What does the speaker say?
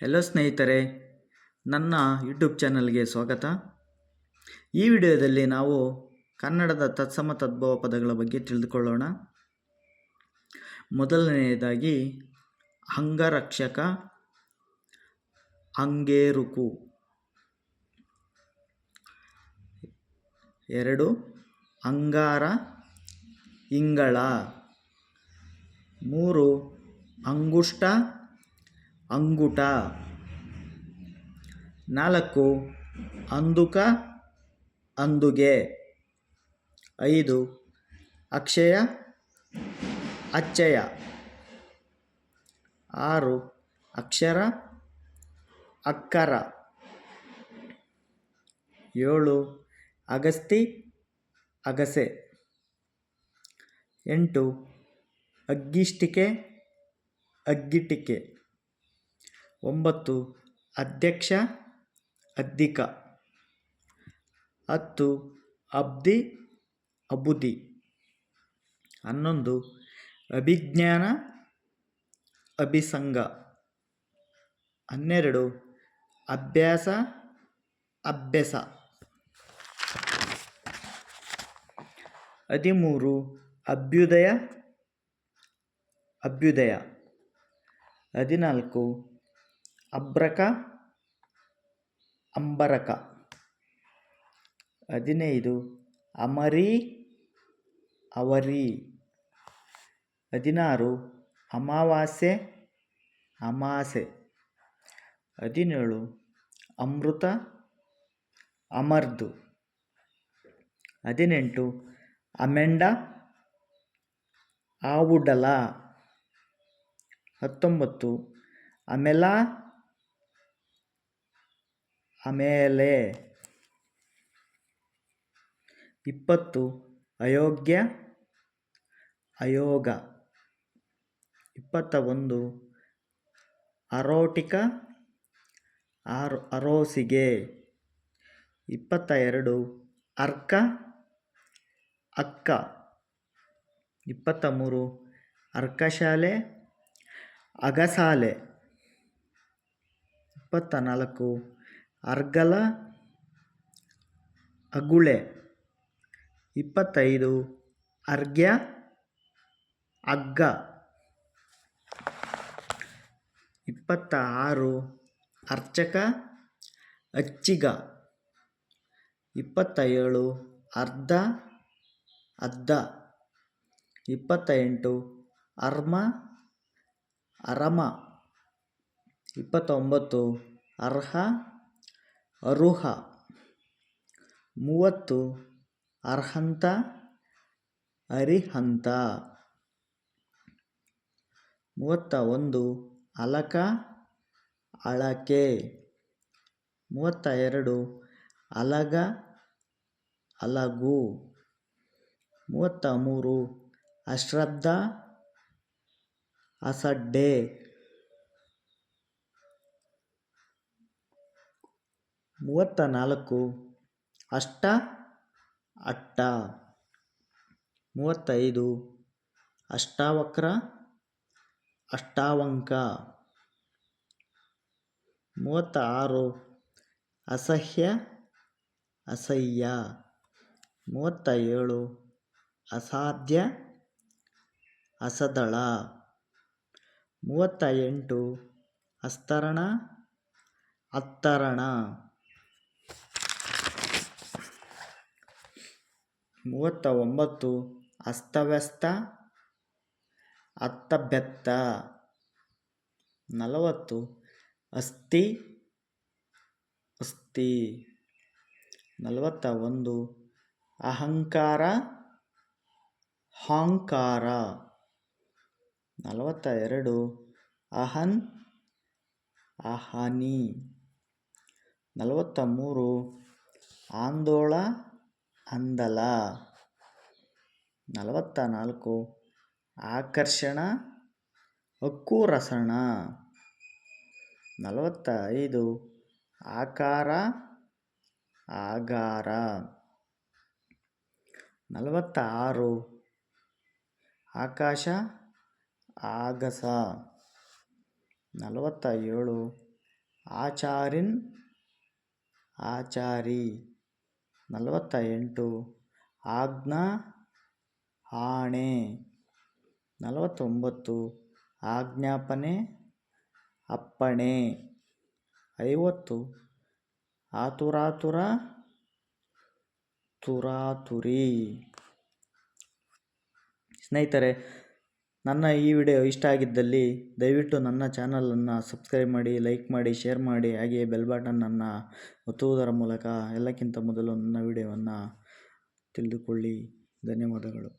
Hello ಸ್ನೇಹಿತರೆ, ನನ್ನ YouTube ಚಾನಲ್ಗೆ ಸ್ವಾಗತ. ಈ ವಿಡಿಯೋದಲ್ಲಿ ನಾವು ಕನ್ನಡದ ತತ್ಸಮ ತದ್ಭವ ಪದಗಳ ಬಗ್ಗೆ ತಿಳಿದುಕೊಳ್ಳೋಣ. ಮೊದಲನೆಯದಾಗಿ, ಅಂಗರಕ್ಷಕ, ಅಂಗೇರುಕು. ಎರಡು, ಅಂಗಾರ, ಇಂಗಳ. ಮೂರು, ಅಂಗುಷ್ಟ. ಅಂಗುಟ. ನಾಲ್ಕು, ಅಂದುಕ, ಅಂದುಗೆ. ಐದು, ಅಕ್ಷಯ, ಅಚ್ಚಯ. ಆರು, ಅಕ್ಷರ, ಅಕ್ಕರ. ಏಳು, ಅಗಸ್ತಿ, ಅಗಸೆ. ಎಂಟು, ಅಗ್ಗಿಷ್ಟಿಕೆ, ಅಗ್ಗಿಟಿಕೆ. ಒಂಬತ್ತು, ಅಧ್ಯಕ್ಷ ಅದ್ದಿಕ ಹತ್ತು, ಅಬ್ದಿ, ಅಬುದಿ. ಹನ್ನೊಂದು, ಅಭಿಜ್ಞಾನ, ಅಭಿಸಂಗ. ಹನ್ನೆರಡು, ಅಭ್ಯಾಸ ಅಭ್ಯಾಸ. ಹದಿಮೂರು, ಅಭ್ಯುದಯ ಅಭ್ಯುದಯ. ಹದಿನಾಲ್ಕು ಅಬ್ರಕ, ಅಂಬರಕ. ಹದಿನೈದು, ಅಮರಿ, ಅವರಿ. ಹದಿನಾರು, ಅಮಾವಾಸ್ಯೆ, ಅಮಾಸೆ. ಹದಿನೇಳು, ಅಮೃತ, ಅಮರ್ದು. ಹದಿನೆಂಟು, ಅಮೆಂಡ, ಆವುಡಲ. ಹತ್ತೊಂಬತ್ತು, ಅಮೆಲ ಆಮೇಲೆ ಇಪ್ಪತ್ತು ಅಯೋಗ್ಯ ಅಯೋಗ. ಇಪ್ಪತ್ತ ಒಂದು ಅರೋಟಿಕ ಆರ್ ಅರೋಸಿಗೆ. ಇಪ್ಪತ್ತ ಎರಡು ಅರ್ಕ ಅಕ್ಕ. ಇಪ್ಪತ್ತ ಮೂರು ಅರ್ಕಶಾಲೆ ಅಗಸಾಲೆ. ಇಪ್ಪತ್ತ ನಾಲ್ಕು ಅರ್ಗಲ, ಅಗುಳೆ. ಇಪ್ಪತ್ತೈದು, ಅರ್ಘ್ಯ, ಅಗ್ಗ. ಇಪ್ಪತ್ತ ಆರು ಅರ್ಚಕ, ಅಚ್ಚಿಗ. ಇಪ್ಪತ್ತ ಏಳು ಅರ್ಧ, ಅದ್ದ. ಇಪ್ಪತ್ತ ಎಂಟು ಅರ್ಮ, ಅರಮ. ಇಪ್ಪತ್ತೊಂಬತ್ತು, ಅರ್ಹ. ಅರುಹ. ಮೂವತ್ತು, ಅರ್ಹಂತ, ಅರಿಹಂತ. ಮೂವತ್ತ ಒಂದು, ಅಲಕ, ಅಳಕೆ. ಮೂವತ್ತ ಎರಡು, ಅಲಗ, ಅಲಗು. ಮೂವತ್ತ ಮೂರು, ಅಶ್ರದ್ಧ, ಅಸಡ್ಡೆ. ಮೂವತ್ತ ನಾಲ್ಕು ಅಷ್ಟ? ಅಟ್ಟ. ಮೂವತ್ತೈದು. ಅಷ್ಟಾವಕ್ರ? ಅಷ್ಟಾವಂಕ. ಮೂವತ್ತ ಆರು ಅಸಹ್ಯ? ಅಸಹ್ಯ. ಮೂವತ್ತ ಏಳು ಅಸಾಧ್ಯ? ಅಸದಳ. ಮೂವತ್ತ ಎಂಟು ಅಸ್ತರಣ? ಅತ್ತರಣ. ಮೂವತ್ತ ಒಂಬತ್ತು ಅಸ್ತವ್ಯಸ್ತ ಅತ್ತಬೆತ್ತ ನಲವತ್ತು, ಅಸ್ಥಿ ಅಸ್ಥಿ ನಲವತ್ತ ಒಂದು ಅಹಂಕಾರ, ಹಾಂಕಾರ ನಲವತ್ತ ಎರಡು ಅಹನ್, ಅಹನಿ ನಲವತ್ತ ಮೂರು ಆಂದೋಳ ಅಂದಲ. ನಲವತ್ತ ನಾಲ್ಕು ಆಕರ್ಷಣ ಅಕ್ಕುರಸಣ ನಲವತ್ತ ಐದು ಆಕಾರ, ಆಗಾರ. ನಲವತ್ತ ಆರು ಆಕಾಶ, ಆಗಸ. ನಲವತ್ತ ಏಳು ಆಚಾರಿನ್, ಆಚಾರಿ. ನಲವತ್ತ ಎಂಟು ಆಜ್ಞಾ ಆಣೆ. ನಲವತ್ತೊಂಬತ್ತು. ಆಜ್ಞಾಪನೆ ಅಪ್ಪಣೆ. ಐವತ್ತು. ಆತುರಾತುರ ತುರಾತುರಿ. ಸ್ನೇಹಿತರೆ ನನ್ನ ಈ ವಿಡಿಯೋ ಇಷ್ಟ ಆಗಿದ್ದಲ್ಲಿ ದಯವಿಟ್ಟು ನನ್ನ ಚಾನಲನ್ನು ಸಬ್ಸ್ಕ್ರೈಬ್ ಮಾಡಿ, ಲೈಕ್ ಮಾಡಿ, ಶೇರ್ ಮಾಡಿ, ಹಾಗೆಯೇ ಬೆಲ್ ಬಟನನ್ನು ಒತ್ತುವುದರ ಮೂಲಕ ಎಲ್ಲಕ್ಕಿಂತ ಮೊದಲು ನನ್ನ ವಿಡಿಯೋವನ್ನು ತಿಳಿದುಕೊಳ್ಳಿ. ಧನ್ಯವಾದಗಳು.